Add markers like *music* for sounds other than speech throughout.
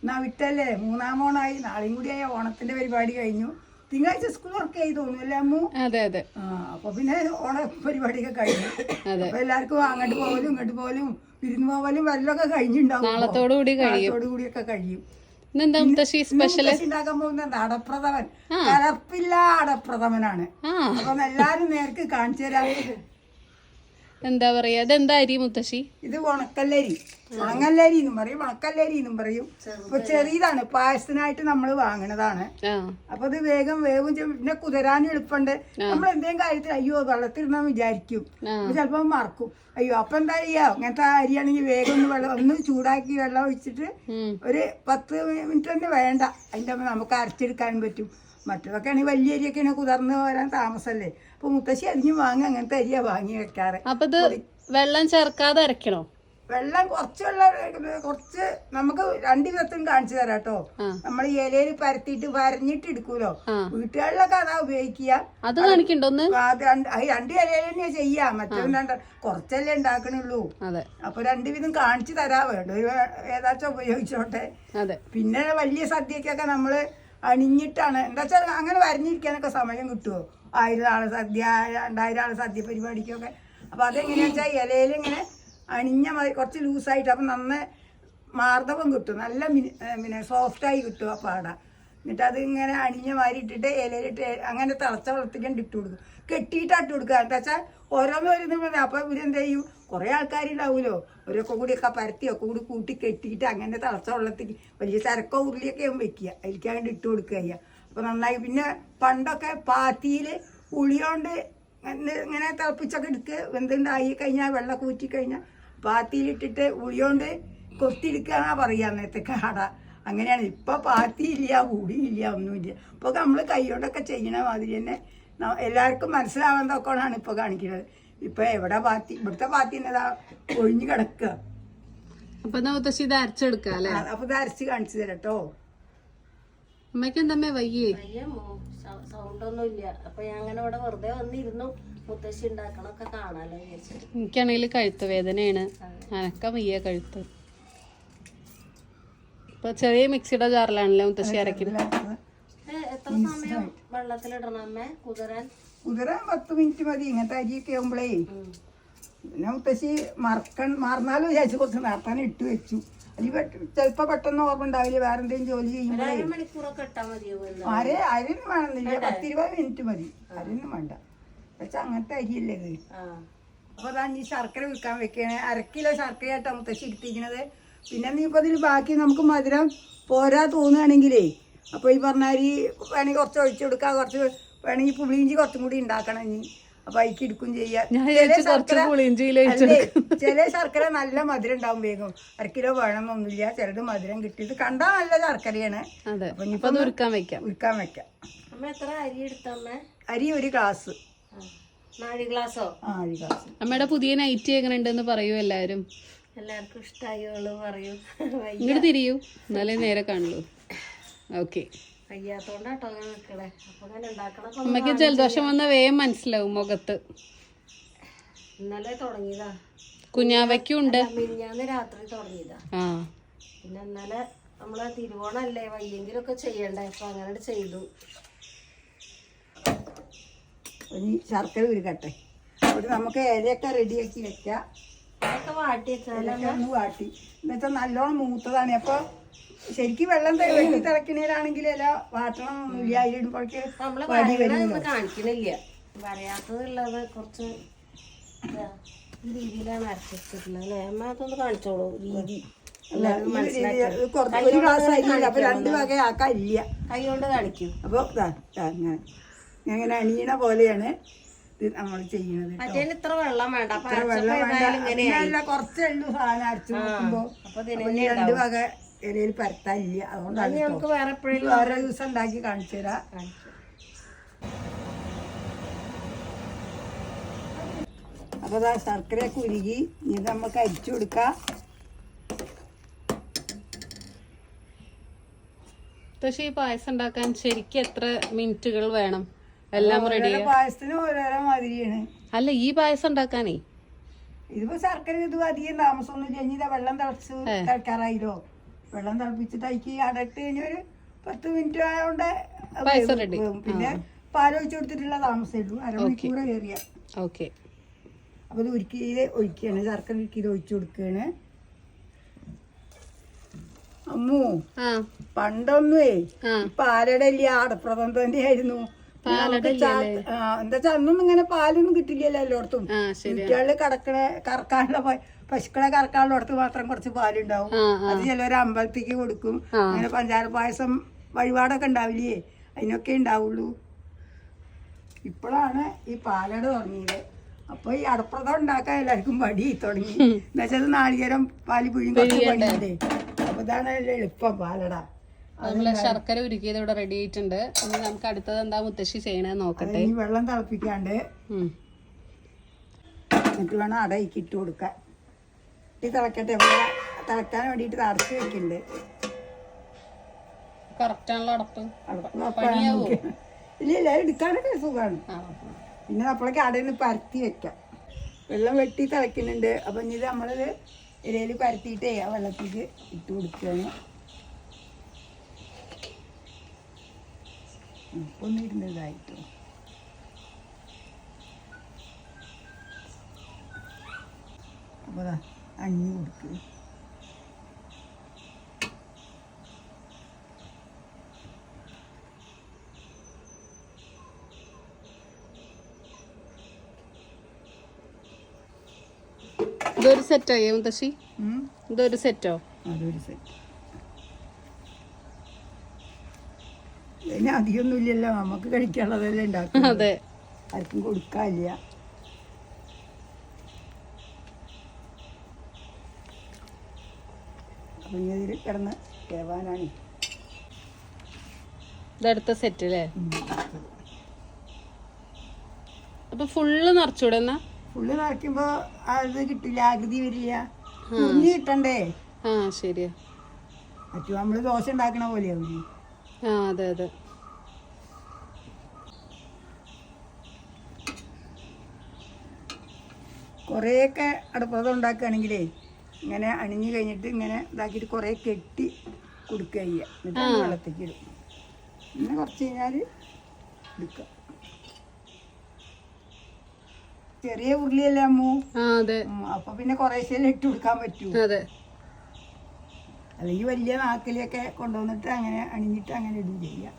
എന്നാ വിട്ടല്ലേ? മൂന്നാം ഓണായി. നാളെയും കൂടിയായ ഓണത്തിന്റെ പരിപാടി കഴിഞ്ഞു. തിങ്കളാഴ്ച സ്കൂൾ വർക്ക് ചെയ്തു തോന്നുന്നു അമ്മു? അതെ അതെ. ആ അപ്പൊ പിന്നെ ഓണ പരിപാടിയൊക്കെ കഴിഞ്ഞു. അപ്പൊ എല്ലാവർക്കും അങ്ങോട്ട് പോകലും ഇങ്ങോട്ട് പോകലും വിരുന്ന് പോകലും വല്ലതൊക്കെ കഴിഞ്ഞിട്ടുണ്ടാവും നാളത്തോടു കൂടി കഴിയും. നാളത്തോടു കൂടിയൊക്കെ കഴിയും. ഇന്നെന്താ മുത്തശ്ശി സ്പെഷ്യൽ മുത്തശ്ശി ഉണ്ടാക്കാൻ പോകുന്നത് അടപ്രഥമൻ കലർപ്പില്ല അടപ്രഥമനാണ് അപ്പം എല്ലാരും നേർക്ക് കാണിച്ചു തരാം. എന്താ പറയാ? ഇതെന്താ അരി മുത്തശ്ശി? ഇത് ഉണക്കല്ലരി. ഉണങ്ങല്ലരി എന്നും പറയും ഉണക്കല്ലരി എന്നും പറയും അപ്പൊ ചെറിയതാണ് പായസത്തിനായിട്ട് നമ്മൾ വാങ്ങണതാണ്. അപ്പൊ അത് വേഗം വേഗം പിന്നെ കുതിരാനും എളുപ്പമുണ്ട് നമ്മൾ എന്തെങ്കിലും കാര്യത്തിൽ അയ്യോ വെള്ളത്തിരുന്നാ വിചാരിക്കും. ചിലപ്പോ മറക്കും. അയ്യോ അപ്പൊ എന്താ ചെയ്യാ? അങ്ങനത്തെ അരിയാണെങ്കിൽ വേഗം ഒന്ന് വെള്ളം ഒന്ന് ചൂടാക്കി വെള്ളം ഒഴിച്ചിട്ട് ഒരു പത്ത് മിനിറ്റ് തന്നെ വേണ്ട. അതിന്റെ നമുക്ക് അരച്ചെടുക്കാൻ പറ്റും. മറ്റതൊക്കെ ആണെങ്കിൽ വലിയ അരിയൊക്കെ കുതിർന്ന് വരാൻ താമസല്ലേ അപ്പൊ മുത്തശ്ശി അരിഞ്ഞ് വാങ്ങുക അങ്ങനത്തെ അരിയാ വാങ്ങി വെക്കാറ്. അപ്പൊ വെള്ളം ചേർക്കാതെ അരക്കണോ? വെള്ളം കുറച്ച് വെള്ളം കുറച്ച് നമുക്ക് രണ്ട് വിധത്തിനും കാണിച്ചു തരാം കേട്ടോ. നമ്മൾ ഇലയിൽ പരത്തിയിട്ട് വരഞ്ഞിട്ട് എടുക്കൂലോ. വീട്ടുകളിലൊക്കെ അതാ ഉപയോഗിക്കുക. അത് കാണിക്കണ്ടോ അത് രണ്ട് ഇലയിൽ തന്നെയാ ചെയ്യാം. മറ്റൊന്നും രണ്ട് കുറച്ചല്ലേ ഉണ്ടാക്കണുള്ളൂ. അപ്പൊ രണ്ട് വിധം കാണിച്ചു തരാം. വേണ്ട ഏതാച്ചാ ഉപയോഗിച്ചോട്ടെ. പിന്നെ വലിയ സദ്യക്കൊക്കെ നമ്മൾ അണിഞ്ഞിട്ടാണ്. എന്താ വെച്ചാൽ അങ്ങനെ വരഞ്ഞിരിക്കാനൊക്കെ സമയം കിട്ടുമോ ആയിരം ആൾ സദ്യ രണ്ടായിരം ആൾ സദ്യ പരിപാടിക്കൊക്കെ. അപ്പൊ അതെങ്ങനെയാ വെച്ചാൽ ഇലയിൽ ഇങ്ങനെ അണിഞ്ഞ മതി കുറച്ച് ലൂസായിട്ട് അപ്പം നന്ന മാർദ്ദവം കിട്ടും. നല്ല പിന്നെ സോഫ്റ്റായി കിട്ടും ആ പാട. എന്നിട്ട് അത് ഇങ്ങനെ അണിഞ്ഞ മാതിരി ഇട്ടിട്ട് ഇലയിലിട്ട് അങ്ങനെ തിളച്ച വെള്ളത്തിലേക്ക് ഇട്ട് കൊടുക്കും. കെട്ടിയിട്ടാട്ട് കൊടുക്കുക. എന്താ വെച്ചാൽ ഓരോന്ന് വരുന്നത് അപ്പോൾ ഇവരെന്ത് ചെയ്യും? കുറേ ആൾക്കാരുണ്ടാവുമല്ലോ ഓരോക്കെ കൂടിയൊക്കെ പരത്തിയൊക്കെ കൂടി കൂട്ടി കെട്ടിയിട്ട് അങ്ങനെ തിളച്ച വെള്ളത്തിൽ വലിയ ചരക്കോ ഉരുളിയൊക്കെ ആവും വെക്കുക. അതിലേക്ക് അങ്ങോട്ട് ഇട്ട് കൊടുക്കുക ചെയ്യുക അപ്പോൾ നന്നായി. പിന്നെ പണ്ടൊക്കെ പാത്തിയിൽ ഉളിയോണ്ട് ഇങ്ങനെ തിളപ്പിച്ചൊക്കെ എടുക്കുക എന്തുണ്ടായി കഴിഞ്ഞാൽ വെള്ളം കൂറ്റി കഴിഞ്ഞാൽ പാത്തിയിലിട്ടിട്ട് ഉളിയോണ്ട് കൊത്തിയെടുക്കുകയെന്നാ പറയുക അന്നത്തെ കാട. അങ്ങനെയാണ്. ഇപ്പൊ പാത്തിയില്ല കൂടിയില്ല ഒന്നുമില്ല. ഇപ്പൊ നമ്മൾ കൈകൊണ്ടൊക്കെ ചെയ്യണ മാതിരി തന്നെ ന- എല്ലാവർക്കും മനസ്സിലാവാൻ തൊക്കെയാണ് ഇപ്പൊ കാണിക്കുന്നത് ഇപ്പൊ എവിടെ പാത്തി ഇവിടുത്തെ പാത്തി എന്നതാ ഒഴിഞ്ഞു കിടക്കുക അപ്പൊ മുത്തശ്ശി ഇത് അരച്ചെടുക്കാം അല്ലെ? ആ, അപ്പൊ ഇത് അരച്ച് കാണിച്ചു തരാം കേട്ടോ അമ്മയ്ക്ക് എന്താ വയ്യേ പയ്യ സൗണ്ട് ഒന്നും ഇല്ല അപ്പൊ ഞാൻ അങ്ങനെ ഇവിടെ വെറുതെ വന്നിരുന്നു. മുത്തശ്ശി ഉണ്ടാക്കണൊക്കെ കാണാലോ വിചാരിച്ചിട്ട്. എനിക്കാണെങ്കിൽ കഴുത്ത് വേദനയാണ്. അനക്കം വയ്യ കഴുത്ത്. ഇപ്പൊ ചെറിയ മിക്സിയുടെ ജാറിലാണല്ലോ മുത്തശ്ശി അരക്കുന്നത് എത്ര സമയം വെള്ളത്തിലിടണം അമ്മേ? കുതിരാൻ? കുതിരാൻ പത്ത് മിനിറ്റ് മതി. ഇങ്ങനത്തെ അരിയൊക്കെ ആകുമ്പോഴേ. പിന്നെ മുത്തശ്ശി മറക്കൺ മറന്നാലും വിചാരിച്ചു കുറച്ച് നേരത്താൻ ഇട്ട് വെച്ചു. അല്ലെങ്കിൽ ചിലപ്പോ പെട്ടെന്ന് ഓർമ്മ ഉണ്ടാവില്ല? വേറെ എന്തെങ്കിലും ജോലി ചെയ്യുമ്പോൾ അര അരയൊന്നും വേണമെന്നില്ല. പത്തിരുപത് മിനിറ്റ് മതി. അരയൊന്നും വേണ്ട. പക്ഷെ അങ്ങനത്തെ അരിയല്ലേ ഇത്? അപ്പൊ അതാ ഈ ശർക്കര വിൽക്കാൻ വെക്കണേ. അര കിലോ ശർക്കരയായിട്ടാണ് മുത്തശ്ശി പിന്നെ നീ ഇപ്പൊ ഇതിൽ ബാക്കി നമുക്ക് മധുരം പോരാ തോന്നുകയാണെങ്കിലേ അപ്പൊ ഈ പറഞ്ഞ അരി വേണമെങ്കിൽ കുറച്ച് ഒഴിച്ചു കൊടുക്കുക കുറച്ച് വേണമെങ്കിൽ പുളിയിഞ്ചി കുറച്ചും കൂടി ഉണ്ടാക്കണം ഇനി. അപ്പൊ അതിക്ക് എടുക്കും ചെയ്യാം. ഞാൻ ചില ശർക്കര- നല്ല മധുരം ഉണ്ടാവും വേഗം. അര കിലോ വേണമെന്നൊന്നുമില്ല ചിലത് മധുരം കിട്ടിയത് കണ്ടാ നല്ല ശർക്കരയാണ്. ഉരുക്കാൻ വെക്കാം. ഉരുക്കാൻ വെക്കാം. അമ്മ എത്ര അരി എടുത്തമ്മ അരി ഒരു ഗ്ലാസ്. നാല് ഗ്ലാസോ? ആ ഗ്ലാസ്. അമ്മയുടെ പുതിയ നൈറ്റി എങ്ങനെയുണ്ടെന്ന് പറയൂ എല്ലാരും എല്ലാവർക്കും ഇഷ്ടായോൾ പറയൂ. ഇങ്ങോട്ട് തിരിയൂ. എന്നാലേ നേരെ കാണുള്ളൂ. ഓക്കെ. വയ്യാത്തോണ്ടാട്ടോ അങ്ങനെ നിക്കണേ. അപ്പൊ അങ്ങനെ ഉണ്ടാക്കണൊക്കെ അമ്മയ്ക്ക് ജലദോഷം വന്ന വേഗം മനസ്സിലാവും മുഖത്ത്. ഇന്നലെ തുടങ്ങിയതാ. കുഞ്ഞാവയ്ക്കും ഉണ്ട്. മിനിഞ്ഞാന്ന് രാത്രി തുടങ്ങിയതാ. പിന്നെ ഇന്നലെ നമ്മളെ തിരുവോണല്ലേ വയ്യെങ്കിലൊക്കെ ചെയ്യണ്ടേ. അപ്പൊ അങ്ങനെ ചെയ്തു. ഇനി ശർക്കര ഉരുക്കട്ടെ ഒരു നമുക്ക് ഇലയൊക്കെ റെഡിയാക്കി വെക്കാം. അതൊക്കെ വാട്ടി വെച്ചാൽ ഒന്ന് വാട്ടി. എന്നുവെച്ചാൽ നല്ലോണം മൂത്തതാണ്. അപ്പൊ ശരിക്കും വെള്ളം വെട്ടി തിളക്കണേലാണെങ്കിൽ എല്ലാ വാട്ടണം നമ്മളെ വടി കാണിക്കണില്ല. പറയാത്തതുള്ളത് കുറച്ച് രീതിയിലാണ് അരച്ചിട്ടുള്ളത് അമ്മ അതൊന്ന് കാണിച്ചോളൂ രീതി. ഒരു ഗ്ലാസ് അരിയില്ല അപ്പൊ രണ്ട് വക ആക്കാൻ ഇല്ല കൈ കൊണ്ട് കാണിക്കൂ. അപ്പൊ അങ്ങനെ അണിയണ പോലെയാണ് ഇത് നമ്മൾ ചെയ്യുന്നത് ഇത്ര വെള്ളം വേണ്ട. അപ്പൊ ഇത്ര വെള്ളം വേണ്ട. കുറച്ചേ ഉള്ളൂ സാധനം അരച്ചു നോക്കുമ്പോ രണ്ട് വക ഇലയിൽ പരത്താനില്ല. അതുകൊണ്ടാണ് നമുക്ക് വേറെ എപ്പോഴും വേറെ ദിവസം ഉണ്ടാക്കി കാണിച്ചു തരാം. അപ്പോൾ അതാ ശർക്കരയൊക്കെ ഉരുകി ഇനി ഇത് നമുക്ക് അരിച്ചു കൊടുക്കാം. പക്ഷെ ഈ പായസം ഉണ്ടാക്കാൻ ശരിക്കും എത്ര മിനിറ്റുകൾ വേണം? എല്ലാം റെഡി പായസത്തിന് ഓരോരോ മാതിരിയാണ്. അല്ല ഈ പായസം ഉണ്ടാക്കാനേ. ഇതിപ്പോ ശർക്കര ഇത് അധികം താമസം ഒന്നും ഇനി വെള്ളം തിളച്ച് തിളക്കാറായില്ലോ. വെള്ളം തിളപ്പിച്ചിട്ട് അതിക്ക് അടട്ട് കഴിഞ്ഞ ഒരു പത്ത് മിനിറ്റ് ആയതുകൊണ്ട് പായസം ready. വേവും. പിന്നെ പാലൊഴിച്ച് കൊടുത്തിട്ടുള്ള താമസേ ഉള്ളൂ. അരമണിക്കൂർ കയറിയ. ഓക്കെ. അപ്പോൾ ഇത് ഉരുക്കിയിൽ ഒഴിക്കുകയാണ്. ശർക്കര ഇത് ഒഴിച്ചു കൊടുക്കുകയാണ്. അമ്മു ആ. പണ്ടൊന്നുമേ ആ. പാലട ഇല്ല? തന്നെ ആയിരുന്നു. എന്താ വെച്ചാൽ അന്നൊന്നും ഇങ്ങനെ പാലൊന്നും കിട്ടില്ലല്ലോ എല്ലായിടത്തും. ആ ശരി കറക്കണ കറക്കാനുള്ള പ- പശുക്കളെ കറക്കാനുള്ളടത്ത് മാത്രം കുറച്ച് പാലുണ്ടാവും. അത് ചിലവർ അമ്പലത്തേക്ക് കൊടുക്കും. അങ്ങനെ പഞ്ചാര പായസം വഴിപാടൊക്കെ ഉണ്ടാവില്ലേ? അതിനൊക്കെ ഉണ്ടാവുള്ളൂ. ഇപ്പോഴാണ് ഈ പാലട തുടങ്ങിയത്. അപ്പൊ ഈ അടപ്രഥം ഉണ്ടാക്കാൻ എല്ലാവർക്കും പടി തുടങ്ങി. എന്നുവെച്ചാൽ നാളികേരം പാൽ പിഴിയും കുറച്ച് പണിയുണ്ട് അപ്പൊ ഇതാണ് എളുപ്പം പാലട. നമ്മൾ ശർക്കര ഉരുക്കിയത് ഇവിടെ റെഡി ആയിട്ടുണ്ട്. അപ്പൊ നമുക്ക് അടുത്തത് എന്താ മുത്തശ്ശി ചെയ്യണേ നോക്കട്ടെ. വെള്ളം തിളപ്പിക്കാണ്ട്. എന്നിട്ട് വേണം അടയിക്കിട്ട് കൊടുക്കാൻ. ഈ തിളക്കട്ടെ ഇവിടെ തിളക്കാൻ വേണ്ടിട്ട് തറച്ച് വെക്കുന്നുണ്ട് ആണല്ലോ അടപ്പ്. ഇല്ല ഇല്ല എടുക്കാനൊക്കെ സുഖമാണ്. പിന്നെ നമ്മളെ അടയിൽ നിന്ന് പരത്തി വെക്കാം. വെള്ളം വെട്ടി തിളക്കുന്നുണ്ട്. അപ്പം ഇനി നമ്മളത് ഇലയിൽ പരത്തിയിട്ടേ ആ വെള്ളത്തിലേക്ക് ഇട്ട് കൊടുക്കുകയാണ്. ഒന്ന് ഇരുന്നതായിട്ടോ അപ്പോൾ അഞ്ഞു കൊടുക്കുക ഇതൊരു സെറ്റായോ മുത്തശ്ശി. ഇതൊരു സെറ്റോ അതൊരു സെറ്റ് ഇതിന് നമുക്ക് കഴിക്കാനുള്ളതല്ലേ ഉണ്ടാക്കും അതെ. ആർക്കും കൊടുക്കാനില്ല. ഇതിൽ കിടന്ന് കേവാനാണ് ഇതടുത്ത സെറ്റ് അല്ലേ അപ്പൊ ഫുള്ള് നിറച്ചൂടെ എന്നാ? ഫുള്ള് നിറയ്ക്കുമ്പോ അത് കിട്ടില്ല ആകൃതി വരില്ല. കുഞ്ഞ് കിട്ടണ്ടേ? ആ ശരിയാ. മറ്റു നമ്മൾ ദോശ ഉണ്ടാക്കണ പോലെയാവും ആ അതെ അതെ. കുറേയൊക്കെ അടുപ്പത് ഉണ്ടാക്കുകയാണെങ്കിലേ ഇങ്ങനെ അണിഞ്ഞു കഴിഞ്ഞിട്ട് ഇങ്ങനെ ഇതാക്കിയിട്ട് കുറേ കെട്ടി കൊടുക്കുക ചെയ്യുക. എന്നിട്ട് വെള്ളത്തേക്ക് ഇടും. പിന്നെ കുറച്ച് കഴിഞ്ഞാൽ എടുക്കുക. ചെറിയ ഉരുളിയല്ലേ അമ്മു? അപ്പൊ പിന്നെ കുറേശ്ശേലും ഇട്ട് കൊടുക്കാൻ പറ്റൂ. അല്ലെങ്കിൽ വലിയ നാക്കിലൊക്കെ കൊണ്ടുവന്നിട്ട് അങ്ങനെ അണിഞ്ഞിട്ട് അങ്ങനെ ഇടും ചെയ്യാം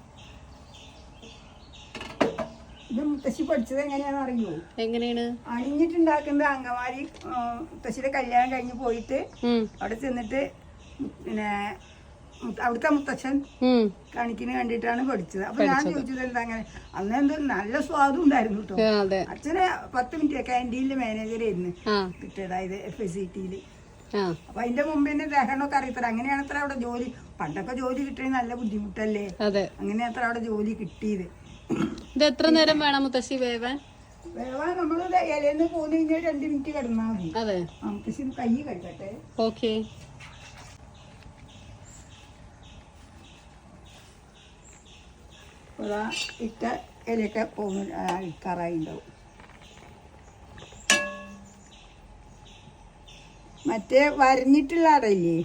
ഇത് മുത്തശ്ശി പഠിച്ചത് എങ്ങനെയാണെന്ന് അറിയോ? എങ്ങനെയാണ്? അണിഞ്ഞിട്ടുണ്ടാക്കുന്നത് അങ്കമാലി ആ, മുത്തശ്ശിയുടെ കല്യാണം കഴിഞ്ഞ് പോയിട്ട് അവിടെ ചെന്നിട്ട് പിന്നെ അവിടുത്തെ മുത്തച്ഛൻ കണിക്കിന് കണ്ടിട്ടാണ് പഠിച്ചത്. അപ്പൊ ഞാൻ ചോദിച്ചത് എന്താ അങ്ങനെ? അന്ന് എന്തോ നല്ല സ്വാദും ഉണ്ടായിരുന്നു കേട്ടോ അച്ഛനെ പത്ത് മിനിറ്റ് ക്യാന്റീനിലെ മാനേജർ ആയിരുന്നു. കിട്ടിയതായത് എഫ് എസ് സി ടിയിൽ അപ്പൊ അതിന്റെ മുമ്പ് തന്നെ ദഹനമൊക്കെ അറിയത്തില്ല. അങ്ങനെയാണ് അത്ര അവിടെ ജോലി പണ്ടൊക്കെ ജോലി കിട്ടണേ നല്ല ബുദ്ധിമുട്ടല്ലേ? അങ്ങനെ അത്ര അവിടെ ജോലി കിട്ടിയത്. ഇത് എത്ര നേരം വേണം മുത്തശ്ശി വേവാൻ? വേവാൻ നമ്മൾ ഇലയിൽ പോന്നു കഴിഞ്ഞാൽ രണ്ട് മിനിറ്റ് കിടന്നാൽ മതി. അതെ. മുത്തശ്ശി കൈ കഴിക്കട്ടെ ഓക്കെ. ഇട്ട ഇലയൊക്കെ പോകുന്നു ഇക്കാറായി ഉണ്ടാവും മറ്റേ വരഞ്ഞിട്ടുള്ള അടയില്ലേ?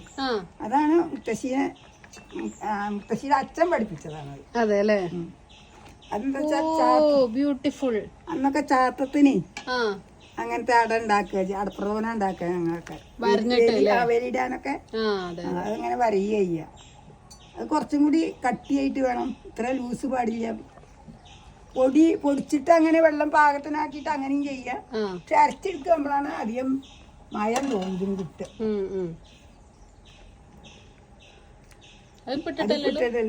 അതാണ് മുത്തശ്ശിയെ മുത്തശ്ശിയുടെ അച്ഛൻ പഠിപ്പിച്ചതാണ് അതെ അല്ലേ ഉം. അതെന്താ വെച്ചാൽ ഓ ബ്യൂട്ടിഫുൾ അന്നൊക്കെ ചാത്തത്തിന് അങ്ങനത്തെ അട ഉണ്ടാക്കുക അടപ്രഥമന ഉണ്ടാക്കുക ഞങ്ങളൊക്കെ. ആ, അതങ്ങനെ വരയുക ചെയ്യുക അത് കുറച്ചും കൂടി കട്ടിയായിട്ട് വേണം. ഇത്ര ലൂസ് പാടില്ല. പൊടി പൊടിച്ചിട്ട് അങ്ങനെ വെള്ളം പാകത്തിനാക്കിയിട്ട് അങ്ങനെയും ചെയ്യുക ആ. പക്ഷെ അരച്ചെടുക്കുമ്പോഴാണ് അധികം മയം തോന്നും കിട്ടുക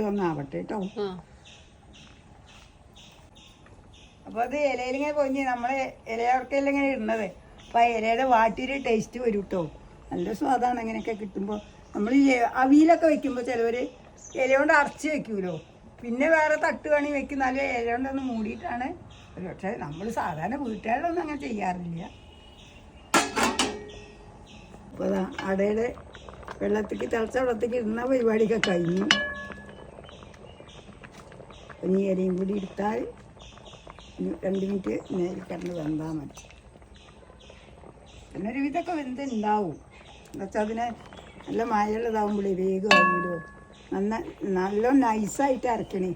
ഒന്നാവട്ടെ കേട്ടോ അപ്പോൾ അത് ഇലയിലിങ്ങനെ പൊഞ്ഞ് നമ്മളെ ഇലയോർക്കെല്ലാം ഇങ്ങനെ ഇടുന്നത്? അപ്പോൾ ആ ഇലയുടെ വാട്ടിയൊരു ടേസ്റ്റ് വരും കേട്ടോ നല്ല സ്വാദാണ് അങ്ങനെയൊക്കെ കിട്ടുമ്പോൾ നമ്മൾ ഈ അവിയിലൊക്കെ വെക്കുമ്പോൾ ചിലവർ ഇല കൊണ്ട് അരച്ച് വെക്കൂലോ? പിന്നെ വേറെ തട്ട് പണി വെക്കുന്നാലും ഇല കൊണ്ടൊന്ന് മൂടിയിട്ടാണ്. പക്ഷെ നമ്മൾ സാധാരണ വീട്ടുകാരിലൊന്നും അങ്ങനെ ചെയ്യാറില്ല. അപ്പോൾ അടയുടെ വെള്ളത്തേക്ക് തിളച്ച വെള്ളത്തേക്ക് ഇടുന്ന പരിപാടിയൊക്കെ കഴിഞ്ഞു. ഇനി ഇലയും കൂടി എടുത്താൽ രണ്ട് മിനിറ്റ് നേരെ കിടന്ന് വെന്താൽ മതി. പിന്നെ ഒരു വിധമൊക്കെ വെന്തുണ്ടാവും. എന്നുവെച്ചാൽ അതിനെ നല്ല മഴയുള്ളതാവുമ്പോഴേ വേഗം ആവുമല്ലോ നന്ന നല്ല നൈസായിട്ട് അരക്കണേ.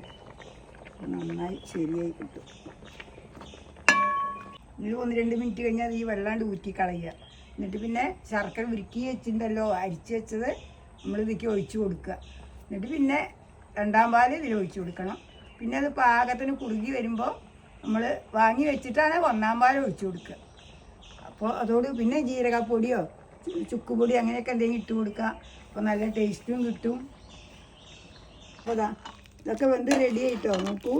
നന്നായി ശരിയായി കിട്ടും. ഇത് ഒന്ന് രണ്ട് മിനിറ്റ് കഴിഞ്ഞാൽ ഈ വെള്ളാണ്ട് ഊറ്റി കളയുക. എന്നിട്ട് പിന്നെ ശർക്കര ഉരുക്കി വെച്ചിട്ടുണ്ടല്ലോ അരിച്ച് വെച്ചത് നമ്മൾ ഇതിലേക്ക് ഒഴിച്ചു കൊടുക്കുക. എന്നിട്ട് പിന്നെ രണ്ടാം പാൽ ഇതിൽ ഒഴിച്ചു കൊടുക്കണം. പിന്നെ അത് പാകത്തിന് കുറുകി വരുമ്പോൾ നമ്മൾ വാങ്ങി വെച്ചിട്ടാണ് ഒന്നാം പാൽ ഒഴിച്ചു കൊടുക്കുക. അപ്പോൾ അതോട് പിന്നെ ജീരകപ്പൊടിയോ ചുക്കുപൊടി അങ്ങനെയൊക്കെ എന്തെങ്കിലും ഇട്ട് കൊടുക്കുക. അപ്പോൾ നല്ല ടേസ്റ്റും കിട്ടും. അപ്പോൾ അതാ ഇതൊക്കെ വെന്ത് റെഡി ആയിട്ടോ? നോക്കൂ.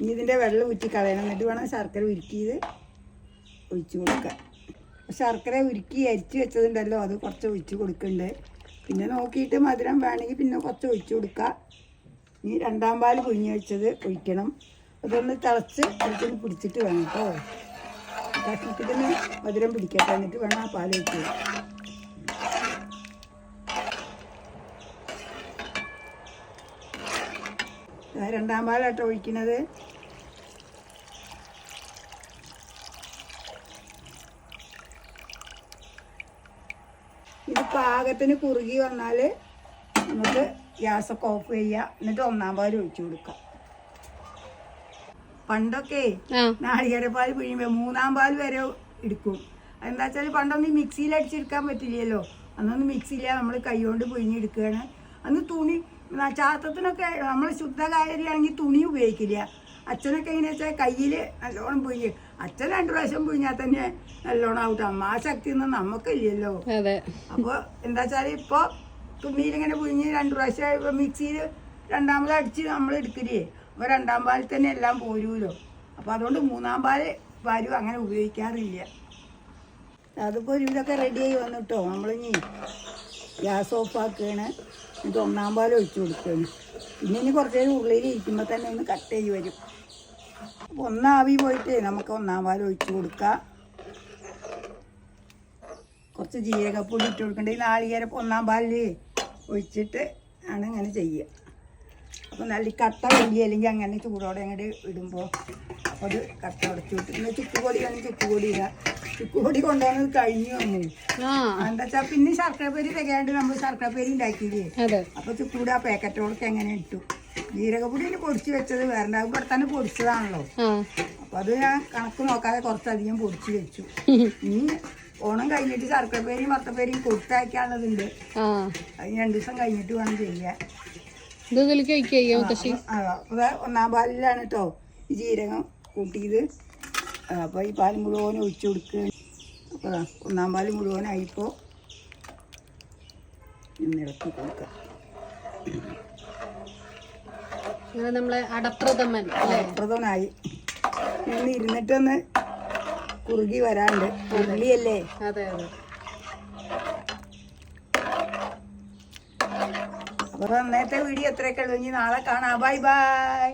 ഇനി ഇതിന്റെ വെള്ളം ഊറ്റി കളയണം. എന്നിട്ട് വേണം ശർക്കര ഉരുക്കിയത് ഒഴിച്ചു അപ്പോൾ ശർക്കര ഉരുക്കി അരിച്ച് വെച്ചതുണ്ടല്ലോ അത് കുറച്ച് ഒഴിച്ച് കൊടുക്കുന്നുണ്ട്. പിന്നെ നോക്കിയിട്ട് മധുരം വേണമെങ്കിൽ പിന്നെ കുറച്ച് ഒഴിച്ചു കൊടുക്കുക ഇനി രണ്ടാം പാൽ പുഴിഞ്ഞ് വെച്ചത് ഒഴിക്കണം. അതൊന്ന് തിളച്ച് അതിന് പിടിച്ചിട്ട് വേണം കേട്ടോ. കഷ്ണത്തിന് മധുരം പിടിക്കാൻ എന്നിട്ട് വേണം ആ വെച്ചത് ദാ രണ്ടാം പാലാട്ടോ ഒഴിക്കുന്നത് ഇത് പാകത്തിന് കുറുകി വന്നാൽ നമുക്ക് ഗ്യാസൊക്കെ ഓഫ് ചെയ്യുക എന്നിട്ട് ഒന്നാം പാൽ ഒഴിച്ചു കൊടുക്കാം. പണ്ടൊക്കെ നാളികേരപ്പാൽ പിഴിയുമ്പോൾ മൂന്നാം പാൽ വരെ എടുക്കും. എന്താ വെച്ചാൽ പണ്ടൊന്നും മിക്സിയിൽ അടിച്ചെടുക്കാൻ പറ്റില്ലല്ലോ. അന്നൊന്നും മിക്സിയില്ല. നമ്മൾ കൈകൊണ്ട് പിഴിഞ്ഞെടുക്കുകയാണ് അന്ന് തുണി ചാത്തത്തിനൊക്കെ നമ്മൾ ശുദ്ധകാരിയാണെങ്കിൽ തുണി ഉപയോഗിക്കില്ല. അച്ഛനൊക്കെ എങ്ങനെയാ വെച്ചാൽ കയ്യിൽ നല്ലോണം പിഴിഞ്ഞ് അച്ഛൻ രണ്ടു പ്രാവശ്യം പിഴിഞ്ഞാൽ തന്നെ നല്ലോണം ആവട്ടെ. അമ്മ ആ ശക്തി ഒന്നും നമുക്കില്ലല്ലോ അപ്പോൾ എന്താ വെച്ചാൽ ഇപ്പോൾ തുണിയിലിങ്ങനെ പുഴിഞ്ഞ് രണ്ട് പ്രാവശ്യം മിക്സിയിൽ രണ്ടാമത് അടിച്ച് നമ്മൾ എടുക്കരുതേ അപ്പോൾ രണ്ടാം പാലിൽ തന്നെ എല്ലാം പോരുമല്ലോ അപ്പോൾ അതുകൊണ്ട് മൂന്നാം പാൽ പാലും അങ്ങനെ ഉപയോഗിക്കാറില്ല. അതിപ്പോൾ ഒരു ഇതൊക്കെ റെഡിയായി വന്നിട്ടോ. നമ്മളിനി ഗ്യാസ് ഓഫാക്കുകയാണ് എന്നിട്ട് ഒന്നാം പാൽ ഒഴിച്ചു കൊടുക്കുകയാണ് പിന്നെ ഇനി കുറച്ച് നേരം ഉള്ളിൽ ഇരിക്കുമ്പോൾ തന്നെ ഒന്ന് കട്ട് ചെയ്ത് വരും. ഒന്നാവി പോയിട്ട് നമുക്ക് ഒന്നാം പാൽ ഒഴിച്ചു കൊടുക്കാം. കുറച്ച് ജീരകപ്പൊടി ഇട്ട് കൊടുക്കണ്ടേ? നാളികേര ഒന്നാം പാലിൽ ഒഴിച്ചിട്ട് ആണ് ഇങ്ങനെ ചെയ്യുക. അപ്പോൾ നല്ല കട്ട വലിയ അല്ലെങ്കിൽ അങ്ങനെ ചൂടോടെ അങ്ങോട്ട് ഇടുമ്പോൾ അപ്പോൾ അത് കട്ട ഉടച്ചു വിട്ട് പിന്നെ ചുക്കുപൊടി വേണം ചുക്കുപൊടി ഇടുക. ചുക്കുപൊടി കൊണ്ടുവന്നത് കഴിഞ്ഞു വന്നു. എന്താ വെച്ചാൽ പിന്നെ ശർക്കരപ്പേരി തികയാണ്ട് നമ്മൾ ശർക്കരപ്പേരി ഉണ്ടാക്കിയില്ലേ? അപ്പോൾ ചുക്കുപൊടി ആ പാക്കറ്റോടൊക്കെ എങ്ങനെ ഇട്ടു? ജീരകപ്പൊടി പൊടിച്ച് വെച്ചത് വേറെ ഇവിടെ തന്നെ പൊടിച്ചതാണല്ലോ. അപ്പോൾ അത് ഞാൻ കണക്ക് നോക്കാതെ കുറച്ചധികം പൊടിച്ച് വെച്ചു. *laughs* ഇനി ഓണം കഴിഞ്ഞിട്ട് ശർക്കരപ്പേരിയും വറുത്തപ്പേരിയും കൊടുത്തയക്കാനുള്ളതുണ്ട് അത് രണ്ട് ദിവസം കഴിഞ്ഞിട്ട് വേണം ചെയ്യാൻ. ഒന്നാം പാലിലാണ് കേട്ടോ ഈ ജീരകം കൂട്ടിയത്. അപ്പോൾ ഈ പാൽ മുഴുവൻ ഒഴിച്ചു കൊടുക്കുക അപ്പോൾ ഒന്നാം പാൽ മുഴുവനായിപ്പോൾ കൊടുക്കുക ഇത് നമ്മളെ അടപ്രഥമൻ ഇന്ന് ഇരുന്നിട്ടൊന്ന് കുറുകി വരാണ്ട്. ഉള്ളിയല്ലേ? അതെ അതെ. അപ്പോൾ അന്നത്തെ വീഡിയോ എത്രയൊക്കെ ഉള്ളൂ. ഇനി നാളെ കാണാം. Bye bye.